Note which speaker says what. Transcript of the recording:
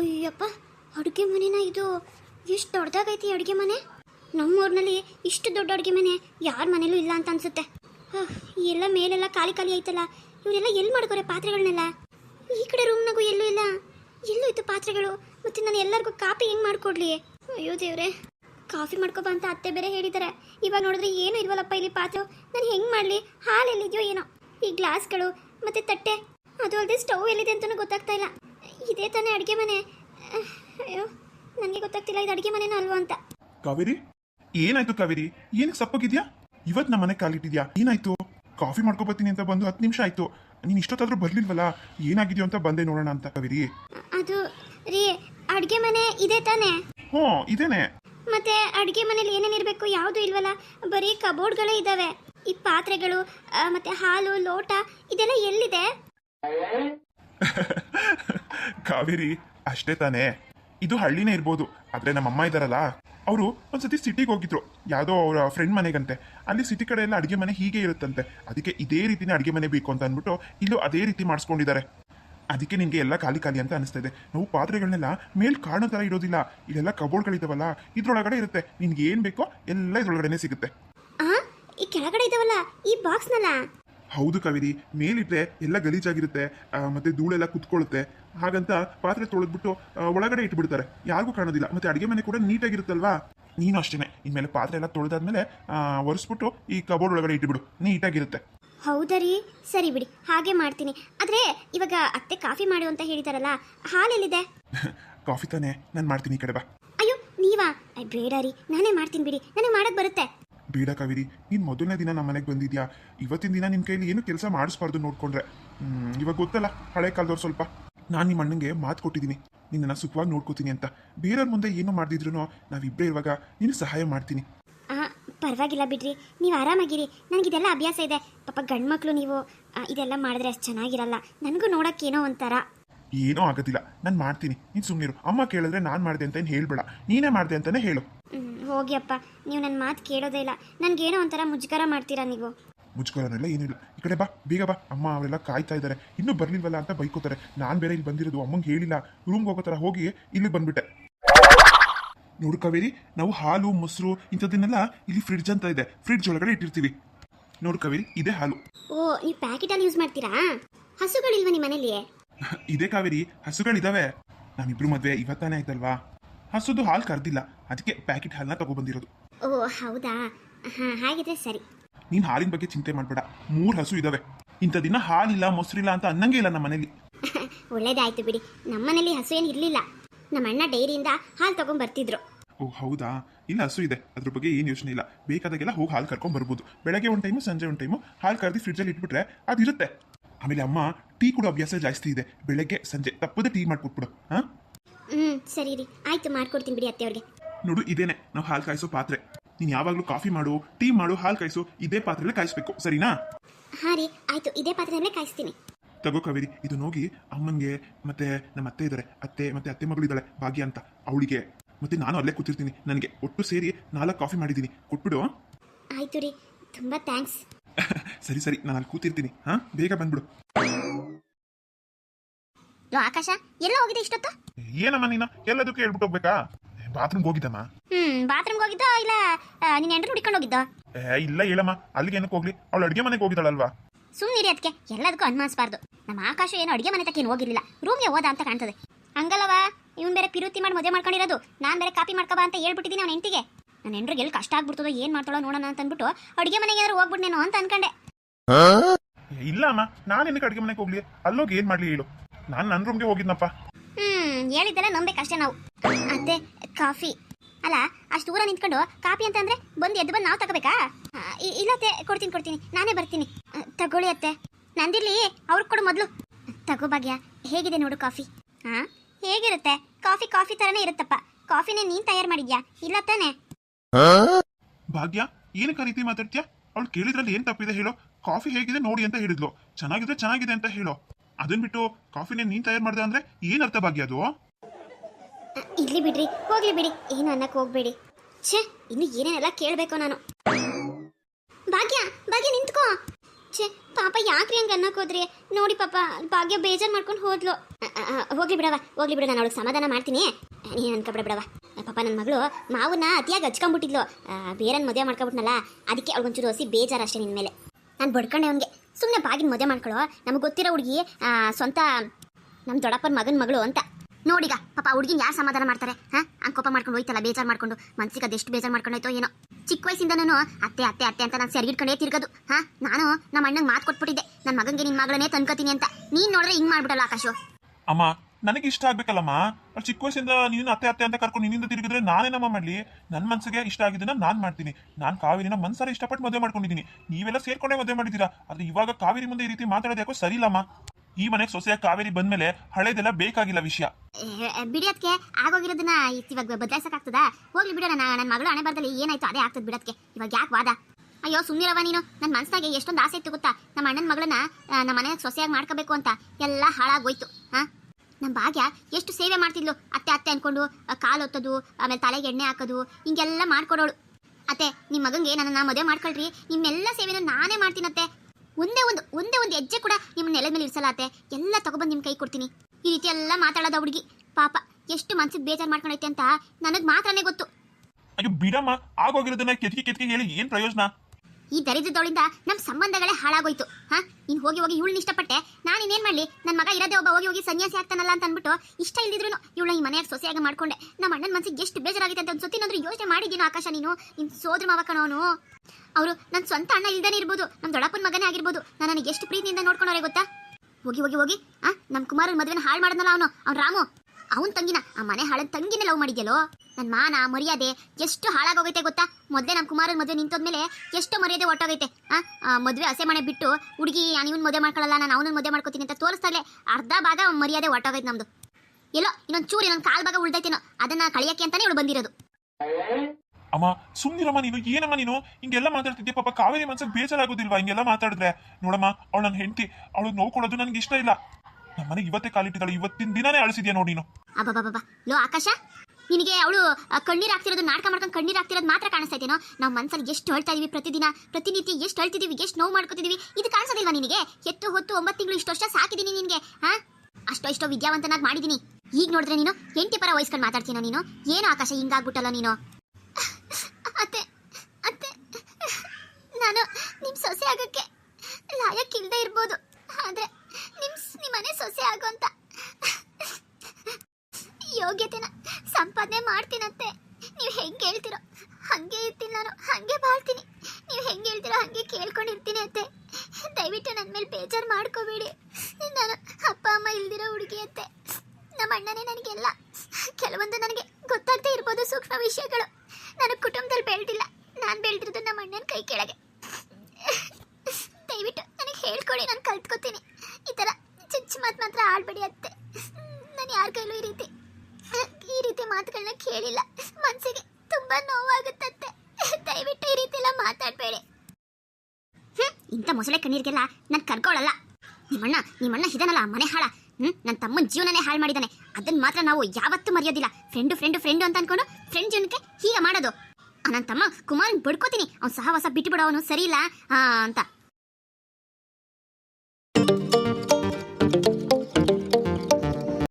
Speaker 1: ಅಯ್ಯಪ್ಪ ಅಡುಗೆ ಮನೆನ ಇದು? ಎಷ್ಟು ದೊಡ್ಡದಾಗೈತಿ ಅಡುಗೆ ಮನೆ? ನಮ್ಮೂರಿನಲ್ಲಿ ಇಷ್ಟು ದೊಡ್ಡ ಅಡುಗೆ ಮನೆ ಯಾರ ಮನೇಲೂ ಇಲ್ಲ ಅಂತ ಅನ್ಸುತ್ತೆ. ಎಲ್ಲ ಮೇಲೆಲ್ಲ ಖಾಲಿ ಖಾಲಿ ಐತಲ್ಲ, ಇವರೆಲ್ಲ ಎಲ್ಲಿ ಮಾಡ್ಕೋರೆ ಪಾತ್ರೆಗಳನ್ನೆಲ್ಲ ಈ ಕಡೆ ರೂಮ್ನಾಗೂ ಎಲ್ಲೂ ಇಲ್ಲ. ಎಲ್ಲೂ ಇತ್ತು ಪಾತ್ರೆಗಳು, ಮತ್ತೆ ನಾನು ಎಲ್ಲರಿಗೂ ಕಾಫಿ ಹೆಂಗ್ ಮಾಡ್ಕೊಡ್ಲಿ? ಅಯ್ಯೋ ದೇವ್ರೆ, ಕಾಫಿ ಮಾಡ್ಕೊಬ ಅಂತ ಅತ್ತೆ ಬೇರೆ ಹೇಳಿದ್ದಾರೆ ಇವಾಗ ನೋಡಿದ್ರೆ ಏನು ಇಲ್ವಲ್ಲಪ್ಪ ಇಲ್ಲಿ ಪಾತ್ರೆ? ನಾನು ಹೆಂಗ್ ಮಾಡ್ಲಿ? ಹಾಲು ಎಲ್ಲಿದೆಯೋ ಏನೋ. ಈ ಗ್ಲಾಸ್ಗಳು, ಮತ್ತೆ ತಟ್ಟೆ, ಅದು ಅಲ್ಲದೆ ಸ್ಟವ್ ಎಲ್ಲಿದೆ ಅಂತಲೂ ಗೊತ್ತಾಗ್ತಾ ಇಲ್ಲ. ಇದೇ ತಾನೇ ಅಡುಗೆ ಮನೆ. ಅಯ್ಯೋ ನನಗೆ ಗೊತ್ತಾಗ್ತಿಲ್ಲ ಇದು ಅಡುಗೆ ಮನೆನೋ ಅಲ್ವಾ ಅಂತ.
Speaker 2: ಕಾವೇರಿ? ಏನಾಯ್ತು ಕಾವೇರಿ? ಏನಕ್ಕೆ ಸಪ್ಪಗಿದ್ಯಾ? ಇವತ್ತು ನಮ್ಮ ಮನೆ ಕಾಲಿಟ್ಟಿದ್ಯಾ ಏನಾಯ್ತು? ಕಾಫಿ ಮಾಡ್ಕೊಬತ್ತೀನಿ ಅಂತ ಬಂದು ಹತ್ತು ನಿಮಿಷ ಆಯ್ತು. ನೀನ್ ಇಷ್ಟೊತ್ತಾದ್ರೂ ಬರ್ಲಿಲ್ವಲ್ಲ? ಏನಾಗಿದ್ಯೋ ಅಂತ ಬಂದೆ ನೋಡೋಣ ಅಂತ ಕಾವೇರಿ.
Speaker 1: ಅದು ರೀ ಅಡುಗೆ ಮನೆ ಇದೆ ತಾನೇ.
Speaker 2: ಹ್ಞೂ ಇದೇನೆ.
Speaker 1: ಮತ್ತೆ ಅಡುಗೆ ಮನೇಲಿ ಏನೇನಿರಬೇಕು ಯಾವುದು ಇಲ್ವಲ್ಲ? ಬರೀ ಕಬೋರ್ಡ್ಗಳೇ ಇದ್ದಾವೆ ಈ ಪಾತ್ರೆಗಳು ಆ, ಮತ್ತೆ ಹಾಲು ಲೋಟ ಇದೆಲ್ಲ ಎಲ್ಲಿದೆ?
Speaker 2: ಕಾವೇರಿ ಅಷ್ಟೇ ತಾನೇ. ಇದು ಹಳ್ಳಿನೇ ಇರ್ಬೋದು, ಆದರೆ ನಮ್ಮ ಅಮ್ಮ ಇದ್ದಾರಲ್ಲ ಅವರು ಒಂದ್ಸತಿ ಸಿಟಿಗೆ ಹೋಗಿದ್ರು. ಯಾವುದೋ ಅವರ ಫ್ರೆಂಡ್ ಮನೆಗಂತೆ. ಅಲ್ಲಿ ಸಿಟಿ ಕಡೆ ಎಲ್ಲ ಅಡುಗೆ ಮನೆ ಹೀಗೆ ಇರುತ್ತಂತೆ. ಅದಕ್ಕೆ ಇದೇ ರೀತಿನೇ ಅಡುಗೆ ಮನೆ ಬೇಕು ಅಂತ ಅಂದ್ಬಿಟ್ಟು ಇಲ್ಲೂ ಅದೇ ರೀತಿ ಮಾಡಿಸ್ಕೊಂಡಿದ್ದಾರೆ. ಅದಕ್ಕೆ ನಿಮಗೆ ಎಲ್ಲ ಖಾಲಿ ಖಾಲಿ ಅಂತ ಅನಿಸ್ತಾ ಇದೆ. ನಾವು ಪಾತ್ರೆಗಳನ್ನೆಲ್ಲ ಮೇಲ್ ಕಾಣೋ ಥರ ಇರೋದಿಲ್ಲ. ಇಲ್ಲೆಲ್ಲ ಕಬೋರ್ಡ್ಗಳಿದಾವಲ್ಲ. ಇದ್ರೊಳಗಡೆ ಇರುತ್ತೆ. ನಿನ್ಗೆ ಏನು ಬೇಕೋ ಎಲ್ಲ ಇದ್ರೊಳಗಡೆನೆ ಸಿಗುತ್ತೆ.
Speaker 1: ಈ ಕೆಳಗಡೆ ಇದಾವಲ್ಲ? ಈ ಬಾಕ್ಸ್ನಲ್ಲ
Speaker 2: ಹೌದು ಕವಿರಿ ಮೇಲಿಟ್ಟರೆ ಎಲ್ಲ ಗಲೀಜಾಗಿರುತ್ತೆ ಮತ್ತು ಧೂಳೆಲ್ಲ ಕುತ್ಕೊಳ್ಳುತ್ತೆ. ಹಾಗಂತ ಪಾತ್ರೆ ತೊಳೆದ್ಬಿಟ್ಟು ಒಳಗಡೆ ಇಟ್ಬಿಡ್ತಾರೆ. ಯಾರಿಗೂ ಕಾಣೋದಿಲ್ಲ. ಮತ್ತೆ ಅಡುಗೆ ಮನೆ ಕೂಡ ನೀಟಾಗಿರುತ್ತಲ್ವಾ? ನೀನು ಅಷ್ಟೇನೆ. ಇನ್ಮೇಲೆ ಪಾತ್ರೆ ಎಲ್ಲ ತೊಳೆದಾದ್ಮೇಲೆ ಒರೆಸ್ಬಿಟ್ಟು ಈ ಕಬೋರ್ಡ್ ಒಳಗಡೆ ಇಟ್ಬಿಡು. ನೀಟಾಗಿರುತ್ತೆ.
Speaker 1: ಹೌದಾ ರೀ? ಸರಿ ಬಿಡಿ. ಹಾಗೆ ಮಾಡ್ತೀನಿ. ಆದ್ರೆ ಇವಾಗ ಅತ್ತೆ ಕಾಫಿ ಮಾಡು ಅಂತ ಹೇಳಿದಾರಲ್ಲ ಹಾಲೆಲ್ಲಿದೆ
Speaker 2: ಕಾಫಿ ತಾನೇ. ನಾನು ಮಾಡ್ತೀನಿ ಈ ಕಡೆ ಬಾ.
Speaker 1: ಅಯ್ಯೋ ನೀವಾ? ಬೇಡ ರೀ. ನಾನೇ ಮಾಡ್ತೀನಿ ಬಿಡಿ. ನನಗೆ ಮಾಡಕ್ ಬರುತ್ತೆ.
Speaker 2: ಬೇಡ ಕಾವೇರಿ ನೀನು ಮೊದಲನೇ ದಿನ ನಮ್ಮ ಮನೆಗೆ ಬಂದಿದ್ಯಾ? ಇವತ್ತಿನ ದಿನ ನಿಮ್ಮ ಕೈಲಿ ಏನು ಕೆಲಸ ಮಾಡಿಸ್ಬಾರ್ದು ನೋಡ್ಕೊಂಡ್ರೆ. ಇವಾಗ ಗೊತ್ತಲ್ಲ ಹಳೆ ಕಾಲದವ್ರು ಸ್ವಲ್ಪ. ನಾನು ನಿಮ್ಮ ಅಣ್ಣಂಗೆ ಮಾತು ಕೊಟ್ಟಿದ್ದೀನಿ ನಿನ್ನನ್ನು ಸುಖವಾಗಿ ನೋಡ್ಕೋತೀನಿ ಅಂತ. ಬೇರೆಯವ್ರ ಮುಂದೆ ಏನು ಮಾಡಿದ್ರು ನಾವಿಬ್ಬರೇ ಇರುವಾಗ ನೀನು ಸಹಾಯ ಮಾಡ್ತೀನಿ.
Speaker 1: ಪರವಾಗಿಲ್ಲ ಬಿಡ್ರಿ. ನೀವು ಆರಾಮಾಗಿರಿ. ನನಗಿದೆಲ್ಲ ಅಭ್ಯಾಸ ಇದೆ. ಪಾಪ ಗಂಡ್ಮಕ್ಳು ನೀವು ಇದೆಲ್ಲ ಮಾಡಿದ್ರೆ ಅಷ್ಟು ಚೆನ್ನಾಗಿರಲ್ಲ. ನನಗೂ ಏನೋ ಒಂಥರ.
Speaker 2: ಏನೂ ಆಗೋದಿಲ್ಲ. ನಾನು ಮಾಡ್ತೀನಿ. ನೀನು ಸುಮ್ಮನಿರು ಅಮ್ಮ ಕೇಳಿದ್ರೆ ನಾನು ಮಾಡಿದೆ ಅಂತ ಏನು ಹೇಳ್ಬೇಡ. ನೀನೇ ಮಾಡಿದೆ ಅಂತಲೇ ಹೇಳು.
Speaker 1: ಹೋಗಿ ಅಪ್ಪ ನೀವು ನನ್ನ ಮಾತು ಕೇಳೋದೇ ಇಲ್ಲ. ನನಗೇನೋ ಒಂಥರ ಮುಜುಗರ ಮಾಡ್ತೀರಾ ನೀವು?
Speaker 2: ಮುಚ್ಕೊಳ್ಳೋನೆಲ್ಲ ಏನಿಲ್ಲ ಈ ಕಡೆ ಬಾ ಬೇಗ ಬಾ. ಅಮ್ಮ ಅವರೆಲ್ಲ ಕಾಯ್ತಾ ಇದ್ದಾರೆ. ಇನ್ನೂ ಬರ್ಲಿಲ್ವಲ್ಲ ಅಂತ ಬೈಕೋತಾರೆ. ನಾನು ಬೇರೆ ಇಲ್ಲಿ ಬಂದಿರೋದು ಅಮ್ಮಂಗೆ ಹೇಳಿಲ್ಲ. ರೂಮ್ಗೆ ಹೋಗೋ ಥರ ಹೋಗಿ ಇಲ್ಲಿ ಬಂದ್ಬಿಟ್ಟೆ. ನೋಡು ಕಾವೇರಿ ನಾವು ಹಾಲು ಮೊಸರು ಇಂಥದ್ದನ್ನೆಲ್ಲ ಇಲ್ಲಿ ಫ್ರಿಡ್ಜ್ ಅಂತ ಇದೆ. ಫ್ರಿಡ್ಜ್ ಒಳಗಡೆ ಇಟ್ಟಿರ್ತೀವಿ. ನೋಡು ಕಾವೇರಿ ಇದೇ ಹಾಲು.
Speaker 1: ಓ ನೀವು ಪ್ಯಾಕೆಟಲ್ಲಿ ಯೂಸ್ ಮಾಡ್ತೀರಾ? ಹಸುಗಳಿಲ್ವಾ ನಿಮ್ಮ ಮನೇಲಿ
Speaker 2: ಇದೇ ಕಾವೇರಿ ಹಸುಗಳಿದಾವೆ. ನಾವಿಬ್ರು ಮದುವೆ ಇವತ್ತಾನೇ ಆಯ್ತಲ್ವಾ? ಹಸುದು ಹಾಲು ಕರೆದಿಲ್ಲ. ಅದಕ್ಕೆ ಪ್ಯಾಕೆಟ್ ಹಾಲನ್ನ ತಗೊಬಂದಿರೋದು.
Speaker 1: ಓ ಹೌದಾ? ಹಾಂ ಹಾಗಿದ್ರೆ ಸರಿ.
Speaker 2: ನೀನ್ ಹಾಲಿನ ಬಗ್ಗೆ ಚಿಂತೆ ಮಾಡ್ಬೇಡ. ಮೂರ್ ಹಸು ಇದಾವೆ. ಇಂಥ ದಿನ ಹಾಲಿಲ್ಲ ಮೊಸರಿಲ್ಲ ಅಂತ ಅನ್ನಂಗೆ ಇಲ್ಲ ನಮ್ಮ ಮನೇಲಿ.
Speaker 1: ಒಳ್ಳೇದಾಯ್ತು ಬಿಡಿ. ನಮ್ಮ ಮನೇಲಿ ಹಸು ಏನು ಇರಲಿಲ್ಲ. ನಮ್ಮ ಅಣ್ಣ ಡೈರಿಯಿಂದ ಹಾಲು ತಗೊಂಡ್ ಬರ್ತಿದ್ರು.
Speaker 2: ಓ ಹೌದಾ? ಇಲ್ಲ ಹಸು ಇದೆ. ಅದ್ರ ಬಗ್ಗೆ ಏನು ಯೋಚನೆ ಇಲ್ಲ. ಬೇಕಾದಾಗೆಲ್ಲ ಹೋಗಿ ಹಾಲು ಕರ್ಕೊಂಡ್ ಬರ್ಬೋದು. ಬೆಳಗ್ಗೆ ಒಂದು ಟೈಮು ಸಂಜೆ ಒಂದು ಟೈಮು ಹಾಲು ಕರ್ದು ಫ್ರಿಡ್ಜಲ್ಲಿ ಇಟ್ಬಿಟ್ರೆ ಅದಿರುತ್ತೆ. ಆಮೇಲೆ ಅಮ್ಮ ಟೀ ಕೂಡ ಅಭ್ಯಾಸ ಜಾಸ್ತಿ ಇದೆ. ಬೆಳಗ್ಗೆ ಸಂಜೆ ತಪ್ಪದೆ ಟೀ ಮಾಡ್ಕೊಟ್ಬಿಡು. ಹಾ?
Speaker 1: ಹ್ಞೂ ಸರಿ ರೀ ಆಯ್ತು ಮಾಡ್ಕೊಡ್ತೀನಿ ಬಿಡಿ ಅತ್ತೆಯವ್ರಿಗೆ.
Speaker 2: ನೋಡು ಇದೇನೆ. ನಾವು ಹಾಲು ಕಾಯಿಸೋ ಪಾತ್ರೆ. ನೀನು ಯಾವಾಗಲೂ ಕಾಫಿ ಮಾಡು ಟೀ ಮಾಡು ಹಾಲು ಕಾಯಿಸು. ಇದೇ ಪಾತ್ರೆಯಲ್ಲಿ ಕಾಯಿಸ್ಬೇಕು. ಸರಿನಾ?
Speaker 1: ಹಾಂ ರೀ ಆಯ್ತು. ಇದೇ ಪಾತ್ರೆಯಲ್ಲೇ ಕಾಯಿಸ್ತೀನಿ.
Speaker 2: ತಗೋ ಕಾವೇರಿ ಇದು ಹೋಗಿ ಅಮ್ಮಂಗೆ ಮತ್ತೆ ನಮ್ಮ ಅತ್ತೆ ಇದ್ದಾರೆ ಅತ್ತೆ ಮತ್ತೆ ಅತ್ತೆ ಮಗಳು ಇದ್ದಾಳೆ ಭಾಗ್ಯ ಅಂತ ಅವಳಿಗೆ. ಮತ್ತೆ ನಾನು ಅಲ್ಲೇ ಕೂತಿರ್ತೀನಿ ನನಗೆ. ಒಟ್ಟು ಸೇರಿ ನಾಲ್ಕು ಕಾಫಿ ಮಾಡಿದ್ದೀನಿ ಕೊಟ್ಬಿಡು
Speaker 1: ಆಯ್ತು ರೀ. ತುಂಬ ಥ್ಯಾಂಕ್ಸ್.
Speaker 2: ಸರಿ ಸರಿ. ನಾನು ಅಲ್ಲಿ ಕೂತಿರ್ತೀನಿ ಹಾ? ಬೇಗ ಬಂದ್ಬಿಡು.
Speaker 1: ಆಕಾಶ ಎಲ್ಲ ಹೋಗಿದೆ ಇಷ್ಟೊತ್ತು?
Speaker 2: ಏನಮ್ಮ ನೀನು? ಎಲ್ಲದಕ್ಕೂ ಹೇಳ್ಬಿಟ್ಟು ಹೋಗ್ಬೇಕಾ? ಬಾತ್ರೂಮ್ಗೆ ಹೋಗಿದ್ದಮ್ಮ.
Speaker 1: ಹ್ಮ್ ಬಾತ್ರೂಮ್ಗೆ ಹೋಗಿದ್ದೋ ಇಲ್ಲ ನಿನ್ನ ಹೆಂಡ್ರು ಹುಡ್ಕೊಂಡು ಹೋಗಿದ್ದ?
Speaker 2: ಏ ಇಲ್ಲ ಹೇಳಮ್ಮ. ಅಲ್ಲಿಗೆ ಏನಕ್ಕೆ ಹೋಗ್ಲಿ? ಅವಳು ಅಡುಗೆ ಮನೆಗೆ ಹೋಗಿದ್ದಾಳಲ್ವಾ?
Speaker 1: ಸುಮ್ಮನಿರಿ ಅದಕ್ಕೆ ಎಲ್ಲದಕ್ಕೂ ಅನುಮಾನಿಸಬಾರ್ದು. ನಮ್ಮ ಆಕಾಶ ಏನು ಅಡುಗೆ ಮನೆ ತಕ್ಕೇನು ಹೋಗಿರ್ಲಿಲ್ಲ. ರೂಮ್ಗೆ ಹೋದ ಅಂತ ಕಾಣ್ತದೆ. ಹಂಗಲ್ಲವ? ಇವನ್ ಬೇರೆ ಪಿರುತಿ ಮಾಡಿ ಮದುವೆ ಮಾಡ್ಕೊಂಡಿರೋದು. ನಾನು ಬೇರೆ ಕಾಪಿ ಮಾಡ್ಕೊಬಾ ಅಂತ ಹೇಳ್ಬಿಟ್ಟಿದ್ದೀನಿ ಅವನ ಹೆಂಡತಿಗೆ. ನನ್ನ ಹೆಂಡ್ರಿಗೆ ಎಲ್ಲಿ ಕಷ್ಟ ಆಗ್ಬಿಡ್ತದೋ ಏನು ಮಾಡ್ತಾಳೋ ನೋಡೋಣ ಅಂತ ಅಂದ್ಬಿಟ್ಟು ಅಡುಗೆ ಮನೆಗೆ ಏನಾದ್ರು ಹೋಗ್ಬಿಡ್ನೇನೋ ಅಂತ ಅನ್ಕೊಂಡೆ.
Speaker 2: ಇಲ್ಲ ಅಮ್ಮ ನಾನು ಏನಕ್ಕೆ ಅಡುಗೆ ಮನೆಗೆ ಹೋಗ್ಲಿ? ಅಲ್ಲೋಗಿ ಏನು ಮಾಡ್ಲಿ ಹೇಳು. ನಾನು ನನ್ನ ರೂಮ್ಗೆ ಹೋಗಿದ್ನಪ್ಪ.
Speaker 1: ಹ್ಮ್ ಹೇಳಿದ್ದೆಲ್ಲ ನಂಬೇಕಷ್ಟೇ ನಾವು. ಅತ್ತೆ ಕಾಫಿ. ಅಲ್ಲ ಅಷ್ಟು ದೂರ ನಿಂತ್ಕೊಂಡು ಕಾಫಿ ಅಂತ ಅಂದ್ರೆ ಬಂದು ಎದ್ದು ಬಂದು ನಾವು ತಗೋಬೇಕಾ? ಇಲ್ಲತ್ತೆ ಇ- ಇಲ್ಲ ಅತ್ತೆ ಕೊಡ್ತೀನಿ ಕೊಡ್ತೀನಿ. ನಾನೇ ಬರ್ತೀನಿ. ತಗೊಳ್ಳಿ ಅತ್ತೆ. ನಂದಿರ್ಲಿ ಅವ್ರಿಗೆ ಕೊಡು ಮೊದಲು. ತಗೋ ಭಾಗ್ಯ ಹೇಗಿದೆ ನೋಡು ಕಾಫಿ? ಹಾ ಹೇಗಿರುತ್ತೆ? ಕಾಫಿ ಕಾಫಿ ತರನೇ ಇರುತ್ತಪ್ಪ. ಕಾಫಿನೇ ನೀನ್ ತಯಾರು ಮಾಡಿದ್ಯಾ? ಇಲ್ಲ ತಾನೇ?
Speaker 2: ಭಾಗ್ಯ ಏನಕ್ಕೆ ಆ ರೀತಿ ಮಾತಾಡ್ತೀಯಾ? ಅವಳು ಕೇಳಿದ್ರಲ್ಲಿ ಏನ್ ತಪ್ಪಿದೆ ಹೇಳೋ. ಕಾಫಿ ಹೇಗಿದೆ ನೋಡಿ ಅಂತ ಹೇಳಿದ್ಲು. ಚೆನ್ನಾಗಿದ್ರೆ ಚೆನ್ನಾಗಿದೆ ಅಂತ ಹೇಳೋ. ಅದನ್ ಬಿಟ್ಟು ಕಾಫಿನೇ ನೀನ್ ತಯಾರು ಮಾಡ್ದೆ ಅಂದ್ರೆ ಏನ್ ಅರ್ಥ ಭಾಗ್ಯ ಅದು?
Speaker 1: ಇರ್ಲಿ ಬಿಡ್ರಿ, ಹೋಗ್ಲಿ ಬಿಡಿ. ಏನು ಅನ್ನಕ್ ಹೋಗ್ಬೇಡಿ. ಛೇ, ಇನ್ನು ಏನೇನೆಲ್ಲ ಕೇಳಬೇಕು ನಾನು. ಭಾಗ್ಯ ಭಾಗ್ಯ ನಿಂತ್ಕೋ. ಛೇ, ಪಾಪ ಯಾಕ್ರಿ ಹಂಗೆ ಅನ್ನಕ್ ಹೋದ್ರಿ? ನೋಡಿ ಪಾಪ, ಭಾಗ್ಯ ಬೇಜಾರು ಮಾಡ್ಕೊಂಡು ಹೋದ್ಲು. ಹೋಗ್ಲಿ ಬಿಡವ ಹೋಗ್ಲಿ ಬಿಡು, ನಾನು ಅವಳಿಗೆ ಸಮಾಧಾನ ಮಾಡ್ತೀನಿ. ನೀನು ಅನ್ಕೊಬಿಡ ಬಿಡವ ಪಾಪ ನನ್ನ ಮಗಳು ಮಾವನ್ನ ಅತಿಯಾಗಿ ಹಚ್ಕೊಂಡ್ಬಿಟ್ಟಿದ್ಲು ಬೇರನ್ ಮದುವೆ ಮಾಡ್ಕೊಬಿಟ್ನಲ್ಲ, ಅದಕ್ಕೆ ಅವಳಿಗೊಂಚೂರು ಹಸಿ ಬೇಜಾರು ಅಷ್ಟೇ ನಿನ್ನ ಮೇಲೆ. ನಾನು ಬಡ್ಕೊಂಡೆ ಅವನಿಗೆ. ಸುಮ್ಮನೆ ಬಾಗಿನ ಮದುವೆ ಮಾಡ್ಕೊಳ್ಳೋ ನಮಗೆ ಗೊತ್ತಿರೋ ಹುಡುಗಿ ಸ್ವಂತ ನಮ್ಮ ದೊಡ್ಡಪ್ಪನ ಮಗನ ಮಗಳು ಅಂತ. ನೋಡಿಗ, ಪಾಪ ಹುಡುಗಿನ ಯಾರು ಸಮಾಧಾನ ಮಾಡ್ತಾರೆ? ಹಾ? ಹಂಗೆ ಕೋಪ ಮಾಡ್ಕೊಂಡು ಹೋಯ್ತಲ್ಲ, ಬೇಜಾರು ಮಾಡ್ಕೊಂಡು. ಮನ್ಸಿಗೆ ಅದೆಷ್ಟು ಬೇಜಾರು ಮಾಡ್ಕೊಂಡೋಯ್ತೋ ಏನೋ. ಚಿಕ್ಕ ವಯಸ್ಸಿಂದನೂ ಅತ್ತೆ ಅತ್ತೆ ಅತ್ತೆ ಅಂತ ನಾನು ಸರಿಗಿಟ್ಕೊಂಡೇ ತಿರ್ಗೋದು. ಹಾ? ನಾನು ನಮ್ಮ ಅಣ್ಣಂಗೆ ಮಾತು ಕೊಟ್ಬಿಟ್ಟಿದ್ದೆ. ನನ್ನ ಮಗನಿಗೆ ನಿನ್ನ ಮಗಳನ್ನೇ ತಂದ್ಕೋತೀನಿ ಅಂತ. ನೀನು ನೋಡಿದ್ರೆ ಹಿಂಗೆ ಮಾಡ್ಬಿಡಲ್ಲ ಆಕಾಶು?
Speaker 2: ಅಮ್ಮ ನನಗೆ ಇಷ್ಟ ಆಗ್ಬೇಕಲ್ಲಮ್ಮ? ಅಲ್ಲಿ ಚಿಕ್ಕ ವಯಸ್ಸಿಂದ ನೀನು ಅತ್ತೆ ಅತ್ತೆ ಅಂತ ಕರ್ಕೊಂಡು ನಿನ್ನಿಂದ ತಿರುಗಿದ್ರೆ ನಾನೇನಮ್ಮ ಮಾಡಲಿ. ನನ್ನ ಮನಸ್ಸಿಗೆ ಇಷ್ಟ ಆಗಿದ್ದನ್ನ ನಾನು ಮಾಡ್ತೀನಿ. ನಾನು ಕಾವೇರಿನ ಮನ್ಸಾರ ಇಷ್ಟಪಟ್ಟು ಮದುವೆ ಮಾಡ್ಕೊಂಡಿದ್ದೀನಿ. ನೀವೆಲ್ಲ ಸೇರ್ಕೊಂಡೇ ಮದುವೆ ಮಾಡಿದ್ದೀರಾ? ಆದ್ರೆ ಇವಾಗ ಕಾವೇರಿ ಮುಂದೆ ಈ ರೀತಿ ಮಾತಾಡೋದು ಯಾಕೋ ಸರಿ ಇಲ್ಲಮ್ಮ ಈ ಮನೆಗೆ ಸೊಸೆಯ ಕಾವೇರಿ ಬಂದ್ಮೇಲೆ ಹಳೇದೆಲ್ಲ ಬೇಕಾಗಿಲ್ಲ ವಿಷಯ.
Speaker 1: ಬಿಡಿಯೋದಕ್ಕೆ ಆಗೋಗಿರೋದನ್ನ ಇವಾಗ ಬದಲಾಯಿಸಕ್ಕಾಗ್ತದಾ? ಹೋಗ್ಲಿ ಬಿಡೋಣ ನನ್ನ ಮಗಳು ಹಣೆ ಬರ್ದಲ್ಲಿ ಏನಾಯ್ತು ಅದೇ ಆಗ್ತದೆ ಬಿಡೋದಕ್ಕೆ ಇವಾಗ ಯಾಕೆ ವಾದ? ಅಯ್ಯೋ ಸುಮ್ಮನಿರವ ನೀನು. ನನ್ನ ಮನಸ್ಸಾಗೆ ಎಷ್ಟೊಂದು ಆಸೆ ಇತ್ತು ಗೊತ್ತಾ? ನಮ್ಮ ಅಣ್ಣನ ಮಗಳನ್ನ ನಮ್ಮ ಮನೆಗೆ ಸೊಸೆಯಾಗಿ ಮಾಡ್ಕೋಬೇಕು ಅಂತ. ಎಲ್ಲ ಹಾಳಾಗೋಯ್ತು ಹಾ ನಮ್ಮ ಭಾಗ್ಯ ಎಷ್ಟು ಸೇವೆ ಮಾಡ್ತಿದ್ಲು. ಅತ್ತೆ ಅತ್ತೆ ಅನ್ಕೊಂಡು ಕಾಲು ಒತ್ತದು, ಆಮೇಲೆ ತಲೆಗೆ ಎಣ್ಣೆ ಹಾಕೋದು, ಹಿಂಗೆಲ್ಲ ಮಾಡ್ಕೊಡೋಳು. ಅತ್ತೆ ನಿಮ್ಮ ಮಗಂಗೆ ನಾ ಮದುವೆ ಮಾಡ್ಕೊಳ್ರಿ. ನಿಮ್ಮೆಲ್ಲ ಸೇವೆನ ನಾನೇ ಮಾಡ್ತೀನತ್ತೆ ಒಂದೇ ಒಂದು ಒಂದೇ ಒಂದು ಹೆಜ್ಜೆ ಕೂಡ ನಿಮ್ಮ ನೆಲದ ಮೇಲೆ ಇರಿಸಲ್ಲ ಅತ್ತೆ. ಎಲ್ಲ ತಗೊಬಂದು ನಿಮ್ಮ ಕೈ ಕೊಡ್ತೀನಿ. ಈ ರೀತಿ ಎಲ್ಲ ಮಾತಾಡೋದ ಹುಡುಗಿ. ಪಾಪ, ಎಷ್ಟು ಮನ್ಸಿಗೆ ಬೇಜಾರು ಮಾಡ್ಕೊಂಡೈತೆ ಅಂತ ನನಗೆ ಮಾತ್ರನೇ ಗೊತ್ತು.
Speaker 2: ಅಯ್ಯೋ, ಬಿಡಮ್ಮ, ಆಗೋಗಿರೋದನ್ನ ಕೆತ್ಕಿ ಕೆತ್ಕಿ ಹೇಳಿ ಏನು ಪ್ರಯೋಜನ?
Speaker 1: ಈ ದರಿದ್ರದವಳಿಂದ ನಮ್ಮ ಸಂಬಂಧಗಳೇ ಹಾಳಾಗೋಯ್ತು. ಹಾ? ನೀನು ಹೋಗಿ ಹೋಗಿ ಇವಳನ್ನ ಇಷ್ಟಪಟ್ಟೆ, ನಾನು ಇನ್ನೇನು ಮಾಡಲಿ? ನನ್ನ ಮಗ ಇರೋದೇ ಒಬ್ಬ ಹೋಗಿ ಹೋಗಿ ಸನ್ಯಾಸಿ ಆಗ್ತಾನಲ್ಲ ಅಂತ ಅಂದ್ಬಿಟ್ಟು ಇಷ್ಟ ಇಲ್ದಿದ್ರು ಇವಳ ಈ ಮನೆಯಾಗ ಸೊಸೆಯಾಗಿ ಮಾಡ್ಕೊಂಡೆ. ನಮ್ಮ ಅಣ್ಣನ ಮನಸ್ಸಿಗೆ ಎಷ್ಟು ಬೇಜಾರಾಗಿದೆ ಅಂತ ಒಂದು ಯೋಚನೆ ಮಾಡಿದ್ದೀನೋ ಆಕಾಶ ನೀನು? ನಿನ್ನ ಸೋದ್ರ ಮಾವ ಕಣೋನು ಅವರು ನನ್ನ ಸ್ವಂತ ಅಣ್ಣ ಇಲ್ದೇ ಇರ್ಬೋದು ನಮ್ಮ ದೊಡ್ಡಪ್ಪನ ಮಗನೇ ಆಗಿರ್ಬೋದು. ನಾನು ನನಗೆ ಎಷ್ಟು ಪ್ರೀತಿಯಿಂದ ನೋಡ್ಕೊಂಡವ್ರೆ ಗೊತ್ತಾ? ಹೋಗಿ ಹೋಗಿ ಹೋಗಿ ಆ ನಮ್ಮ ಕುಮಾರನ ಮದುವೆನ ಹಾಳು ಮಾಡಿದ್ನಲ್ಲ ಅವನು, ಅವ್ನು ರಾಮು. ಅವನ್ ತಂಗಿನ, ಆ ಮನೆ ಹಾಳದ ತಂಗಿನ ಲವ್ ಮಾಡಿದ್ಯಲ್ಲೋ? ನನ್ನ ಮಾನ, ಮರ್ಯಾದೆ ಎಷ್ಟು ಹಾಳಾಗೋಗೈತೆ ಗೊತ್ತಾ? ಮೊದಲೇ ನಮ್ಮ ಕುಮಾರನ ಮದುವೆ ನಿಂತೋದ್ಮೇಲೆ ಎಷ್ಟು ಮರ್ಯಾದೆ ಒಟ್ಟೋಗೈತೆ, ಆ? ಮದುವೆ ಹಸೆ ಮನೆ ಬಿಟ್ಟು ಹುಡುಗಿ ನಾನು ಇವನ್ ಮದುವೆ ಮಾಡ್ಕೊಳ್ಳಲ್ಲ ನಾನು ಅವನನ್ನ ಮದ್ವೆ ಮಾಡ್ಕೋತೀನಿ ಅಂತ ತೋರಿಸ್ತಾಗಲೇ ಅರ್ಧ ಭಾಗ ಮರ್ಯಾದೆ ಒಟ್ಟೋಗೈತೆ ನಮ್ದು. ಎಲ್ಲೋ, ಇನ್ನೊಂದು ಚೂರು ಇನ್ನೊಂದು ಕಾಲ್ ಭಾಗ ಉಳ್ದೈತೇನೋ, ಅದನ್ನ ಕಳಿಯಕ್ಕೆ ಅಂತಾನೆ ಇವಳು ಬಂದಿರೋದು.
Speaker 2: ಅಮ್ಮ, ಸುಮ್ನಿರಮ್ಮ ನೀನು, ಏನಮ್ಮ ನೀನು? ಹಿಂಗೆಲ್ಲ ಮಾತಾಡ್ತಿದ್ದೆ, ಪಾಪ ಕಾವೇರಿ ಮನ್ಸಿಗೆ ಬೇಜಾರಾಗೋದಿಲ್ವಾ? ಹಿಂಗೆಲ್ಲ ಮಾತಾಡಿದ್ರೆ? ನೋಡಮ್ಮ, ಅವಳು ನನ್ನ ಹೆಂಡತಿ, ಅವಳು ನೋವು ಕೊಡೋದು ನನಗೆ ಇಷ್ಟ ಇಲ್ಲ. ನಮ್ಮ ಮನೆಗೆ ಇವತ್ತೇ ಕಾಲಿಟ್ಟಿದ್ದಾಳೆ, ಇವತ್ತಿನ ದಿನಾನೇ ಅಳಿಸಿದ್ಯಾ ನೋಡಿ
Speaker 1: ಲೋ ಆಕಾಶ, ನಿನಗೆ ಅವಳು ಕಣ್ಣೀರು ಹಾಕ್ತಿರೋದು ನಾಟಕ ಮಾಡ್ಕೊಂಡು ಕಣ್ಣೀರು ಹಾಕ್ತಿರೋದು ಮಾತ್ರ ಕಾಣಿಸ್ತಾ ಇದೆಯೋ ನಾವು ಮನ್ಸಲ್ಲಿ ಎಷ್ಟು ಹೇಳ್ತಾ ಇದೀವಿ ಪ್ರತಿದಿನ, ಪ್ರತಿನಿತ್ಯ ಎಷ್ಟು ಹೇಳ್ತಿದೀವಿ ಎಷ್ಟು ನೋವು ಮಾಡ್ಕೊತಿದೀವಿ, ಇದು ಕಾಣಿಸೋದಿಲ್ವಾ ನಿನಗೆ? ಎತ್ತು ಹೊತ್ತು ಒಂಬತ್ತು ತಿಂಗಳು ಇಷ್ಟು ವರ್ಷ ಸಾಕಿದ್ದೀನಿ ನಿನಗೆ ಹಾ ಅಷ್ಟೋ ಇಷ್ಟೋ ವಿದ್ಯಾವಂತನಾಗಿ ಮಾಡಿದ್ದೀನಿ ಈಗ ನೋಡಿದ್ರೆ ನೀನು ಎಂಟಿ ಪರ ವಹಿಸ್ಕೊಂಡು ಮಾತಾಡ್ತೀನ ನೀನು? ಏನು ಆಕಾಶ, ಹಿಂಗಾಗ್ಬಿಟ್ಟಲ್ಲ ನೀನು? ಅತ್ತೆ ಅತ್ತೆ, ನಾನು ನಿಮ್ಮ ಸೊಸೆ ಆಗಕ್ಕೆ ಲಾಯಕ್ಕಿಲ್ಲದೆ ಇರ್ಬೋದು, ಆದರೆ ಮನೆ ಸೊಸೆ ಆಗೋಂತ ಯೋಗ್ಯತೆನ ಸಂಪಾದನೆ ಮಾಡ್ತೀನಂತೆ. ನೀವು ಹೆಂಗೆ ಹೇಳ್ತೀರೋ ಹಾಗೆ ಇರ್ತೀನಿ ನಾನು, ಹಾಗೆ ಬಾಳ್ತೀನಿ. ನೀವು ಹೆಂಗೆ ಹೇಳ್ತೀರೋ ಹಾಗೆ ಕೇಳ್ಕೊಂಡಿರ್ತೀನಿ ಅತ್ತೆ ದಯವಿಟ್ಟು ನನ್ನ ಮೇಲೆ ಬೇಜಾರು ಮಾಡ್ಕೋಬೇಡಿ. ನಾನು ಅಪ್ಪ, ಅಮ್ಮ ಇಲ್ದಿರೋ ಹುಡುಗಿ ಅತ್ತೆ ನಮ್ಮ ಅಣ್ಣನೇ ನನಗೆಲ್ಲ, ಕೆಲವೊಂದು ನನಗೆ ಗೊತ್ತಾಗ್ತಾ ಇರ್ಬೋದು ಸೂಕ್ಷ್ಮ ವಿಷಯಗಳು. ನಾನು ಕುಟುಂಬದಲ್ಲಿ ಬೆಳೆದಿಲ್ಲ, ನಾನು ಬೆಳೆದಿರೋದು ನಮ್ಮ ಅಣ್ಣನ ಕೈ ಕೆಳಗೆ. ದಯವಿಟ್ಟು ನನಗೆ ಹೇಳ್ಕೊಡಿ, ನಾನು ಕಲ್ತ್ಕೋತೀನಿ. ಮಾತು ಮಾತ್ರ ಆಡ್ಬೇಡಿ ಅತ್ತೆ. ನಾನು ಯಾರ ಕೈಲೂ ಈ ರೀತಿ ಈ ರೀತಿ ಮಾತುಗಳನ್ನ ಕೇಳಿಲ್ಲ. ಮನಸ್ಸಿಗೆ ತುಂಬಾ ನೋವಾಗುತ್ತಂತೆ ದಯವಿಟ್ಟು ಈ ರೀತಿ ಎಲ್ಲ ಮಾತಾಡಬೇಡಿ. ಇಂಥ ಮೊಸಳೆ ಕಣ್ಣೀರಿಗೆಲ್ಲ ನಾನು ಕರ್ಕೊಳ್ಳಲ್ಲ ನಿಮ್ಮಣ್ಣ ನಿಮ್ಮಣ್ಣ ಇದನ್ನಲ್ಲ, ಮನೆ ಹಾಳ. ಹ್ಮ್ ನನ್ನ ತಮ್ಮನ ಜೀವನನೇ ಹಾಳು ಮಾಡಿದಾನೆ. ಅದನ್ನ ಮಾತ್ರ ನಾವು ಯಾವತ್ತೂ ಮರೆಯೋದಿಲ್ಲ. ಫ್ರೆಂಡು ಫ್ರೆಂಡು ಫ್ರೆಂಡು ಅಂತ ಅನ್ಕೊಂಡು ಫ್ರೆಂಡ್ ಜೀವನಕ್ಕೆ ಹೀಗೆ ಮಾಡೋದು. ನನ್ನ ತಮ್ಮ ಕುಮಾರನ್ ಬಡ್ಕೋತೀನಿ. ಅವ್ನು ಸಹವಾಸ ಬಿಟ್ಟು ಬಿಡೋ ಅವನು ಸರಿ ಇಲ್ಲ ಅಂತ.